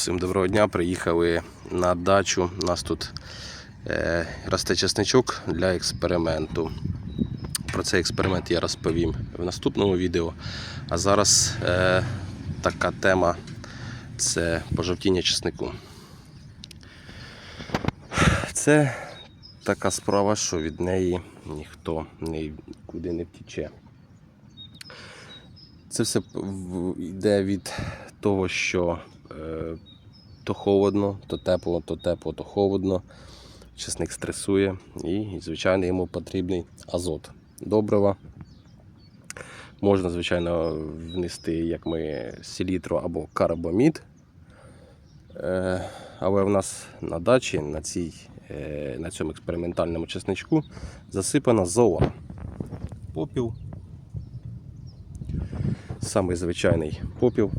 Всім доброго дня. Приїхали на дачу. У нас тут е, росте чесничок для експерименту. Про цей експеримент я розповім в наступному відео. А зараз е, така тема це пожовтіння чеснику. Це така справа, що від неї ніхто нікуди не втіче. Це все йде від того, що то холодно, то тепло, то тепло, то холодно. Чесник стресує і, звичайно, йому потрібний азот. Добрива. Можна, звичайно, внести, як ми, селітру або карбамід. Е, але в нас на дачі, на, цій, е, на цьому експериментальному чесничку, засипана зола. Попіл. Самий звичайний попіл.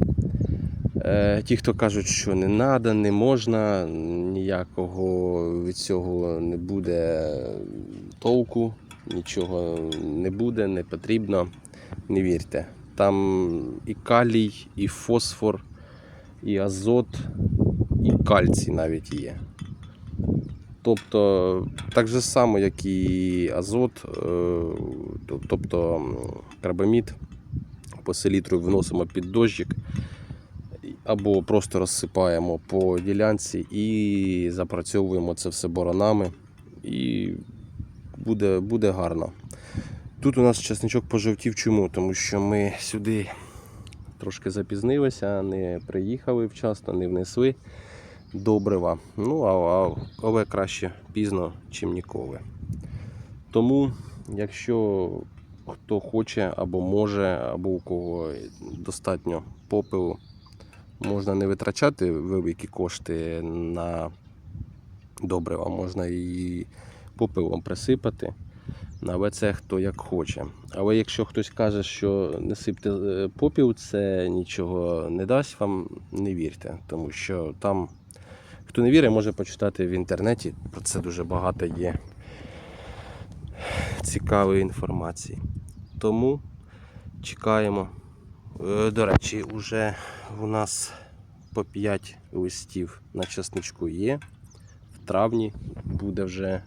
Е, Ті, хто кажуть, що не треба, не можна, ніякого від цього не буде толку, нічого не буде, не потрібно. Не вірте. Там і калій, і фосфор, і азот, і кальцій навіть є. Тобто, так же само, як і азот, е, тобто карбамід по селітру вносимо під дощик або просто розсипаємо по ділянці і запрацьовуємо це все боронами, і буде, буде гарно. Тут у нас чесничок пожовтів чому? Тому що ми сюди трошки запізнилися, не приїхали вчасно, не внесли добрива. Ну, а, але краще пізно, чим ніколи. Тому, якщо хто хоче або може, або у кого достатньо попелу, можна не витрачати великі кошти на добрива, можна і попелом присипати. Але це хто як хоче. Але якщо хтось каже, що не сипте е, попіл, це нічого не дасть вам, не вірте. Тому що там, хто не вірить, може почитати в інтернеті. Про це дуже багато є цікавої інформації. Тому чекаємо. Е, До речі, вже у нас по 5 листів на часничку є. В травні буде вже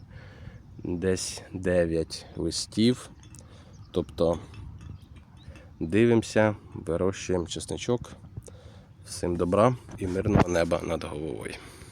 десь 9 листів. Тобто дивимося, вирощуємо чесничок. Всім добра і мирного неба над головою.